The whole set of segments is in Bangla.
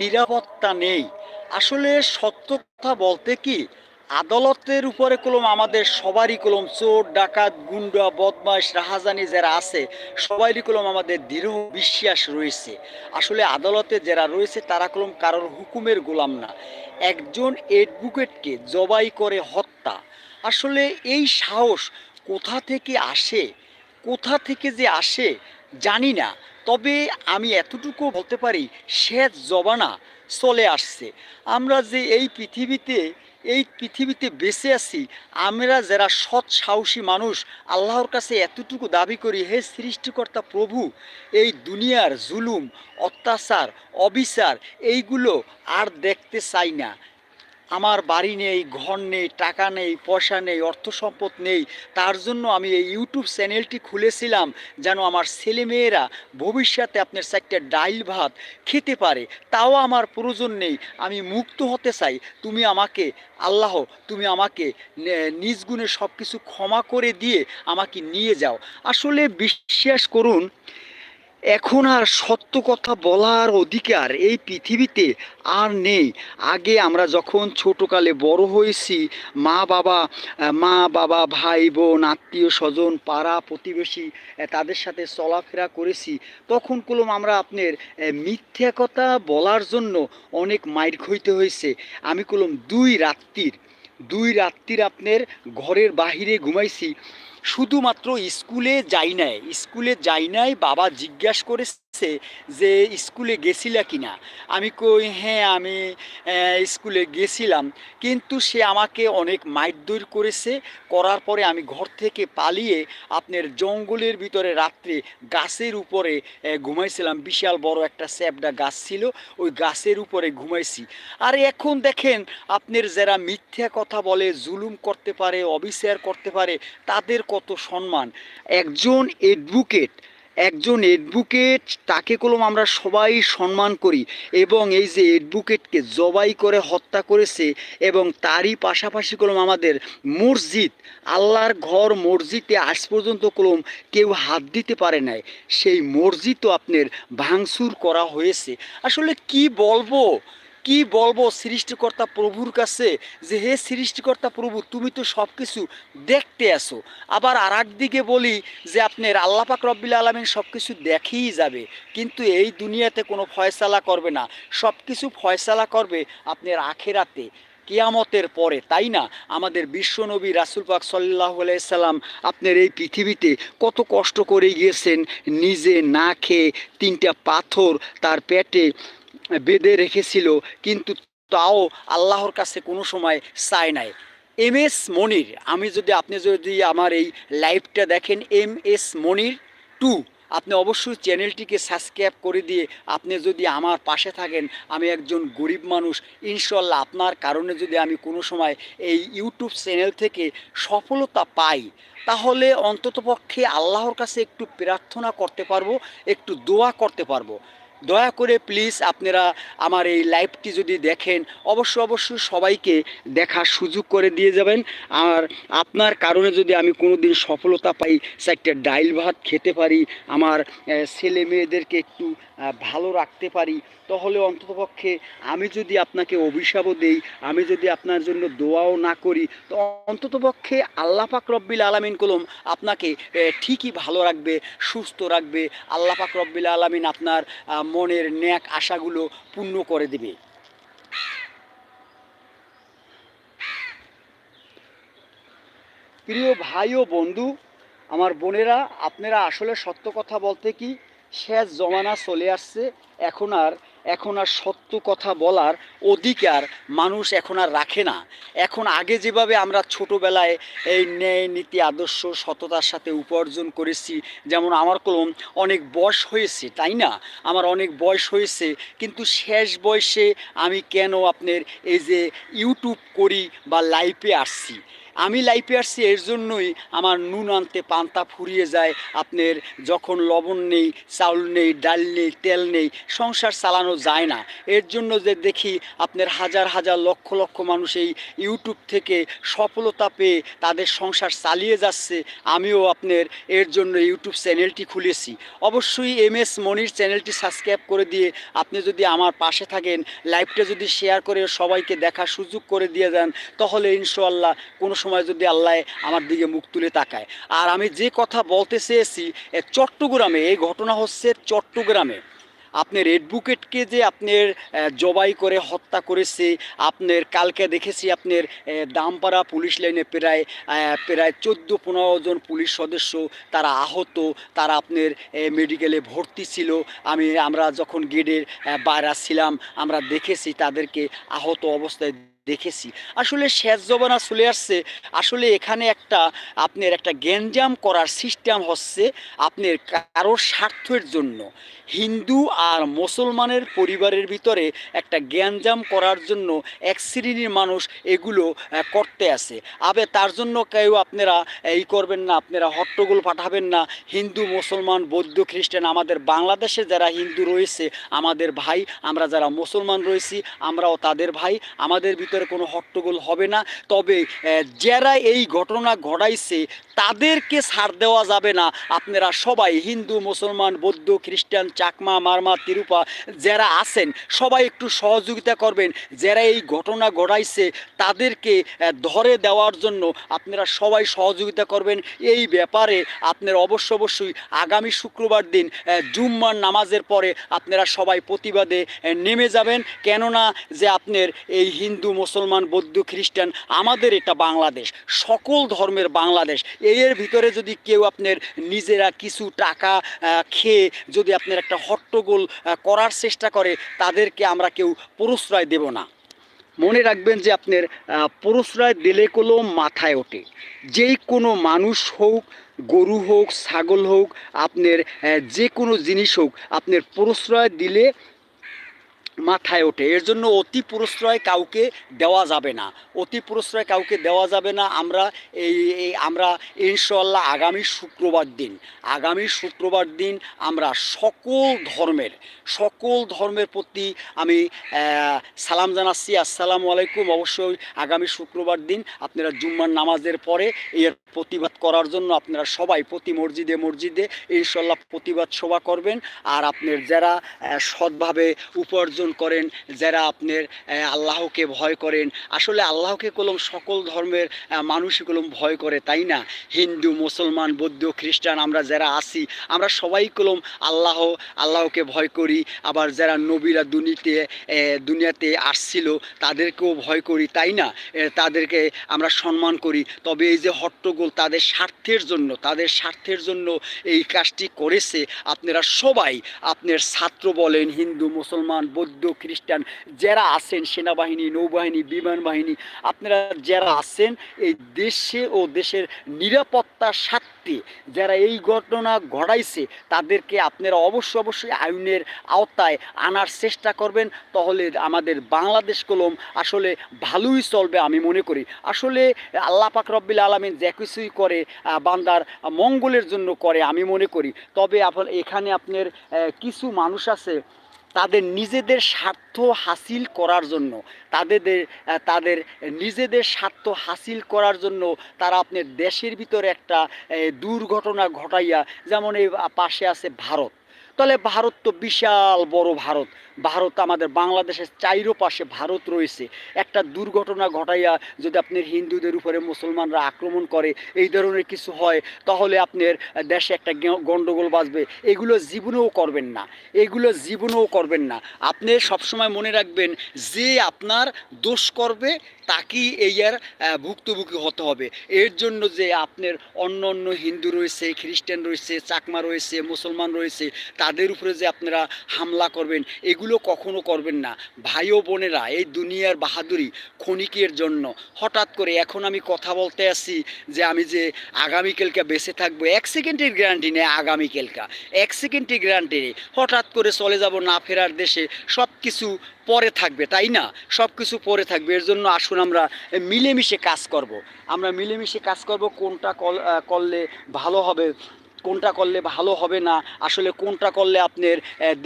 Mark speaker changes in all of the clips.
Speaker 1: নিরাপত্তা নেই। আসলে সত্য কথা বলতে কি, আদালতের উপরে কলম আমাদের সবারই কলম, চোর, ডাকাত, গুন্ডা বদমাস রাহাজানি যারা আছে সবারই কলম আমাদের দৃঢ় বিশ্বাস রয়েছে। আসলে আদালতে যারা রয়েছে, তারা কলম কারোর হুকুমের গোলাম না। একজন এডভোকেটকে জবাই করে হত্যা। আসলে এই সাহস কোথা থেকে আসে, কোথা থেকে যে আসে, জানি না। তবে আমি এতটুকু বলতে পারি শেষ জবানা চলে আসছে। আমরা যে এই পৃথিবীতে এই পৃথিবীতে বেঁচে আছি, আমরা যারা সৎ, সাহসী মানুষ, আল্লাহর কাছে এতটুকু দাবি করি, হে সৃষ্টিকর্তা প্রভু, এই দুনিয়ার জুলুম, অত্যাচার, অবিচার, এইগুলো আর দেখতে চাই না। আমার বাড়ি নেই, ঘর নেই, টাকা নেই, পয়সা নেই, অর্থ সম্পদ নেই, তার জন্য আমি এই ইউটিউব চ্যানেলটি খুলেছিলাম যেন আমার ছেলেমেয়েরা ভবিষ্যতে আপনার চারটে ডাইল ভাত খেতে পারে। তাও আমার প্রয়োজন নেই, আমি মুক্ত হতে চাই। তুমি আমাকে, আল্লাহ, তুমি আমাকে নিজ গুণে সব কিছু ক্ষমা করে দিয়ে আমাকে নিয়ে যাও। আসলে বিশ্বাস করুন এখন আর সত্য কথা বলার অধিকার এই পৃথিবীতে আর নেই। আগে আমরা যখন ছোটোকালে বড় হয়েছি, মা বাবা মা বাবা, ভাই, বোন, আত্মীয় স্বজন, পাড়া প্রতিবেশী তাদের সাথে চলাফেরা করেছি, তখন কলম আমরা আপনার মিথ্যা কথা বলার জন্য অনেক মাইর খইতে হয়েছে আমি কলম দুই রাত্রির দুই রাত্রির আপনার ঘরের বাহিরে ঘুমাইছি। শুধুমাত্র স্কুলে যাই নাই, স্কুলে যাই নাই, বাবা জিজ্ঞাসা করেছে যে স্কুলে গেছিলা কি না আমি কই হ্যাঁ আমি স্কুলে গেছিলাম। কিন্তু সে আমাকে অনেক মারধর করেছে। করার পরে আমি ঘর থেকে পালিয়ে আপনার জঙ্গলের ভিতরে রাত্রে গাছের উপরে ঘুমাইছিলাম। বিশাল বড় একটা স্যাপডা গাছ ছিল, ওই গাছের উপরে ঘুমাইছি। আর এখন দেখেন, আপনার যারা মিথ্যা কথা বলে, জুলুম করতে পারে, অবিচার করতে পারে, তাদের কত সম্মান। একজন এডভোকেট একজন এডভোকেট তাকে কলম আমরা সবাই সম্মান করি এবং এই যে এডভোকেটকে জবাই করে হত্যা করেছে এবং তারই পাশাপাশি কলম আমাদের মসজিদ, আল্লাহর ঘর মসজিদে আজ পর্যন্ত কলম কেউ হাত দিতে পারে নাই। সেই মসজিদও আপনার ভাঙচুর করা হয়েছে। আসলে কি বলব? কি বলব সৃষ্টিকর্তা প্রভুর কাছে যে হে সৃষ্টিকর্তা প্রভু, তুমি তো সব কিছু দেখতে আসো আবার আর দিকে বলি যে আপনার আল্লাপাক রব্বিল আলমিন সব কিছু দেখেই যাবে, কিন্তু এই দুনিয়াতে কোনো ফয়সালা করবে না। সব কিছু ফয়সালা করবে আপনার আখেরাতে, কিয়ামতের পরে, তাই না? আমাদের বিশ্বনবী রাসুল পাক সাল্লাহ সাল্লাম আপনার এই পৃথিবীতে কত কষ্ট করে গিয়েছেন, নিজে না খেয়ে তিনটা পাথর তার পেটে বেঁধে রেখেছিল, কিন্তু তাও আল্লাহর কাছে কোনো সময় চায় নাই। এম এস মনির, আমি যদি, আপনি যদি আমার এই লাইভটা দেখেন, এম এস মনির টু, আপনি অবশ্যই চ্যানেলটিকে সাবস্ক্রাইব করে দিয়ে আপনি যদি আমার পাশে থাকেন, আমি একজন গরিব মানুষ ইনশাল্লাহ আপনার কারণে যদি আমি কোনো সময় এই ইউটিউব চ্যানেল থেকে সফলতা পাই, তাহলে অন্ততপক্ষে আল্লাহর কাছে একটু প্রার্থনা করতে পারব, একটু দোয়া করতে পারব। দয়া করে প্লিজ আপনারা আমার এই লাইভটি যদি দেখেন, অবশ্য অবশ্যই সবাইকে দেখার সুযোগ করে দিয়ে যাবেন। আর আপনার কারণে যদি আমি কোনো দিন সফলতা পাই, চারটে ডাইল ভাত খেতে পারি, আমার ছেলে মেয়েদেরকে একটু ভালো রাখতে পারি, তাহলে অন্ততপক্ষে আমি যদি আপনাকে অভিশাপও দেই, আমি যদি আপনার জন্য দোয়াও না করি, তো অন্ততপক্ষে আল্লাহ পাক রব্বিল আলামিন কলম আপনাকে ঠিকই ভালো রাখবে, সুস্থ রাখবে। আল্লাহ পাক রব্বিল আলামিন আপনার মনের ন্যাক আশাগুলো পূর্ণ করে দেবে। প্রিয় ভাই ও বন্ধু, আমার বোনেরা, আপনারা আসলে সত্য কথা বলতে কি, শেষ জমানা চলে আসছে, এখন আর এখন আর সত্য কথা বলার অধিকার মানুষ এখন আর রাখে না। এখন আগে যেভাবে আমরা ছোটোবেলায় এই ন্যায় নীতি, আদর্শ, সততার সাথে উপার্জন করেছি, যেমন আমার কলম অনেক বয়স হয়েছে, তাই না? আমার অনেক বয়স হয়েছে, কিন্তু শেষ বয়সে আমি কেন আপনার এই যে ইউটিউব করি বা লাইভে আসছি? আমি লাইফে আসছি, এর জন্যই আমার নুন আনতে পান্তা ফুরিয়ে যায়। আপনার যখন লবণ নেই, চাউল নেই, ডাল নেই, তেল নেই, সংসার চালানো যায় না। এর জন্য যে দেখি আপনার হাজার হাজার লক্ষ লক্ষ মানুষ এই ইউটিউব থেকে সফলতা পেয়ে তাদের সংসার চালিয়ে যাচ্ছে, আমিও আপনার এর জন্য ইউটিউব চ্যানেলটি খুলেছি। অবশ্যই এম এস মনির চ্যানেলটি সাবস্ক্রাইব করে দিয়ে আপনি যদি আমার পাশে থাকেন, লাইভটা যদি শেয়ার করে সবাইকে দেখার সুযোগ করে দিয়ে দেন, তাহলে ইনশাল্লাহ কোনো সময় যদি আল্লাহ আমার দিকে মুখ তুলে তাকায়। আর আমি যে কথা বলতে চেয়েছি চট্টগ্রামে, এই ঘটনা হচ্ছে চট্টগ্রামে। আপনার অ্যাডভোকেটকে যে আপনার জবাই করে হত্যা করেছে, আপনার কালকে দেখেছি আপনার দামপাড়া পুলিশ লাইনে প্রায় প্রায় চোদ্দ পনেরো জন পুলিশ সদস্য তারা আহত, তারা আপনার মেডিকেলে ভর্তি ছিল। আমি, আমরা যখন গেটের বাইরা ছিলাম, আমরা দেখেছি তাদেরকে আহত অবস্থায় দেখেছি। আসলে শেষ জবানা চলে আসছে। আসলে এখানে একটা আপনার একটা গ্যাঞ্জাম করার সিস্টেম হচ্ছে আপনার কারোর স্বার্থের জন্য। হিন্দু আর মুসলমানের পরিবারের ভিতরে একটা জ্ঞানজাম করার জন্য এক শ্রেণির মানুষ এগুলো করতে আসে। আবে তার জন্য কেউ আপনারা এই করবেন না, আপনারা হট্টগোল পাঠাবেন না। হিন্দু, মুসলমান, বৌদ্ধ, খ্রিস্টান আমাদের বাংলাদেশে যারা হিন্দু রয়েছে, আমাদের ভাই, আমরা যারা মুসলমান রয়েছি, আমরাও তাদের ভাই, আমাদের ভিতরে কোনো হট্টগোল হবে না। তবে যারা এই ঘটনা ঘটাইছে তাদেরকে ছাড় দেওয়া যাবে না। আপনারা সবাই হিন্দু, মুসলমান, বৌদ্ধ, খ্রিস্টান, চাকমা, মারমা, তিরুপা যারা আছেন, সবাই একটু সহযোগিতা করবেন। যারা এই ঘটনা ঘটাইছে, তাদেরকে ধরে দেওয়ার জন্য আপনারা সবাই সহযোগিতা করবেন। এই ব্যাপারে আপনারা অবশ্য অবশ্যই আগামী শুক্রবার দিন জুম্মার নামাজের পরে আপনারা সবাই প্রতিবাদে নেমে যাবেন। কেননা যে আপনার এই হিন্দু, মুসলমান, বৌদ্ধ, খ্রিস্টান, আমাদের এটা বাংলাদেশ। সকল ধর্মের বাংলাদেশ। এর ভিতরে যদি কেউ আপনার নিজেরা কিছু টাকা খেয়ে যদি আপনার একটা হট্টগোল করার চেষ্টা করে, তাদেরকে আমরা কেউ প্রশ্রয় দেব না। মনে রাখবেন যে আপনার প্রশ্রয় দিলে কোনো মাথায় ওঠে। যেই কোনো মানুষ হোক, গরু হোক, ছাগল হোক, আপনার যে কোনো জিনিস হোক, আপনার প্রশ্রয় দিলে মাথায় ওঠে। এর জন্য অতি প্রশ্রয় কাউকে দেওয়া যাবে না। অতি প্রশ্রয় কাউকে দেওয়া যাবে না। আমরা এই আমরা ইনশাল্লাহ আগামী শুক্রবার দিন, আগামী শুক্রবার দিন আমরা সকল ধর্মের সকল ধর্মের প্রতি আমি সালাম জানাচ্ছি। আসসালামু আলাইকুম। অবশ্যই আগামী শুক্রবার দিন আপনারা জুম্মার নামাজের পরে এর প্রতিবাদ করার জন্য আপনারা সবাই প্রতি মসজিদে মসজিদে ইনশাল্লাহ প্রতিবাদ সভা করবেন। আর আপনার যারা সৎভাবে উপার্জন করেন, যারা আপনার আল্লাহকে ভয় করেন। আসলে আল্লাহকে কলম সকল ধর্মের মানুষই কলম ভয় করে, তাই না? হিন্দু, মুসলমান, বৌদ্ধ, খ্রিস্টান আমরা যারা আছি, আমরা সবাই কলম আল্লাহ, আল্লাহকে ভয় করি। আবার যারা নবীরা দুনিতে দুনিয়াতে আসছিল, তাদেরকেও ভয় করি, তাই না? তাদেরকে আমরা সম্মান করি। তবে এই যে হট্টগোল তাদের স্বার্থের জন্য, তাদের স্বার্থের জন্য এই কাজটি করেছে। আপনারা সবাই, আপনার ছাত্র বলেন, হিন্দু, মুসলমান, বৌদ্ধ খ্রিস্টান যারা আছেন, সেনাবাহিনী, নৌবাহিনী, বিমান বাহিনী, আপনারা যারা আছেন, এই দেশে ও দেশের নিরাপত্তার স্বার্থে যারা এই ঘটনা ঘটাইছে, তাদেরকে আপনারা অবশ্য অবশ্যই আইনের আওতায় আনার চেষ্টা করবেন। তাহলে আমাদের বাংলাদেশ কলম আসলে ভালোই চলবে আমি মনে করি। আসলে আল্লাহ পাক রব্বিল আলমিন যে কিছুই করে বান্দার মঙ্গলের জন্য করে আমি মনে করি। তবে আপনার এখানে আপনার কিছু মানুষ আছে তাদের নিজেদের স্বার্থ হাসিল করার জন্য, তাদের তাদের নিজেদের স্বার্থ হাসিল করার জন্য তারা আপনার দেশের ভিতরে একটা দুর্ঘটনা ঘটাইয়া, যেমন এই পাশে আছে ভারত। তাহলে ভারত তো বিশাল বড় ভারত। ভারত আমাদের বাংলাদেশের চাইরো পাশে ভারত রয়েছে। একটা দুর্ঘটনা ঘটাইয়া যদি আপনার হিন্দুদের উপরে মুসলমানরা আক্রমণ করে, এই ধরনের কিছু হয়, তাহলে আপনার দেশে একটা গে- গন্ডগোল বাজবে এগুলো জীবনেও করবেন না। এগুলো জীবনেও করবেন না। আপনি সবসময় মনে রাখবেন, যে আপনার দোষ করবে, তাকেই এই আর ভুক্তভোগী হতে হবে। এর জন্য যে আপনার অন্য অন্য হিন্দু রয়েছে, খ্রিস্টান রয়েছে, চাকমা রয়েছে, মুসলমান রয়েছে, তাদের উপরে যে আপনারা হামলা করবেন, এগুলো এগুলো কখনো করবেন না। ভাই ও বোনেরা, এই দুনিয়ার বাহাদুরি ক্ষণিকের জন্য। হঠাৎ করে এখন আমি কথা বলতে আসি যে আমি যে আগামীকালকে বেঁচে থাকব, এক সেকেন্ডের গ্যারান্টি নেই আগামীকালকা এক সেকেন্ডের গ্যারান্টি নেই। হঠাৎ করে চলে যাব না ফেরার দেশে সব কিছু পরে থাকবে, তাই না? সব কিছু পরে থাকবে। এর জন্য আসুন আমরা মিলেমিশে কাজ করব। আমরা মিলেমিশে কাজ করব কোনটা করলে ভালো হবে কোনটা করলে ভালো হবে না, আসলে কোনটা করলে আপনার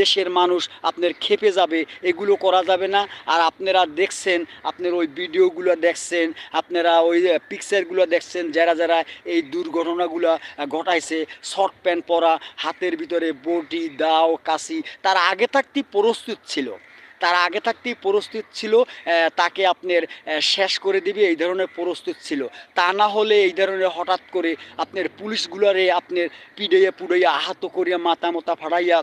Speaker 1: দেশের মানুষ আপনার খেপে যাবে, এগুলো করা যাবে না। আর আপনারা দেখছেন, আপনার ওই ভিডিওগুলো দেখছেন, আপনারা ওই পিকচারগুলো দেখছেন, যারা যারা এই দুর্ঘটনাগুলো ঘটাইছে শর্ট প্যান্ট পরা, হাতের ভিতরে বটি, দাও, কাশি, তারা আগে থাকতেই প্রস্তুত ছিল। তার আগে থাকতেই প্রস্তুত ছিল তাকে আপনার শেষ করে দিবে, এই ধরনের প্রস্তুত ছিল। তা না হলে এই ধরনের হঠাৎ করে আপনার পুলিশগুলারে আপনার পিড়াইয়া পুড়াইয়া আহত করিয়া মাথা মাথা ফাড়াইয়া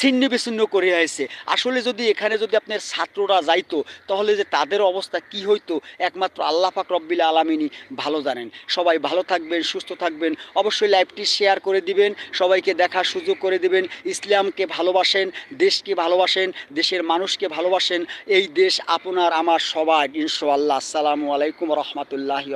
Speaker 1: ছিন্ন বিচ্ছিন্ন করে আসে আসলে যদি এখানে যদি আপনার ছাত্ররা যাইতো, তাহলে যে তাদের অবস্থা কি হইতো, একমাত্র আল্লাহ পাক রব্বিল আলামিনই ভালো জানেন। সবাই ভালো থাকবেন, সুস্থ থাকবেন, অবশ্যই লাইভটি শেয়ার করে দিবেন, সবাইকে দেখার সুযোগ করে দিবেন, ইসলামকে ভালোবাসেন, দেশকে ভালোবাসেন, দেশের মানুষকে ভালোবাসেন, এই দেশ আপনার, আমার, সবার, ইনশাআল্লাহ। আসসালামু আলাইকুম রহমতুল্লাহি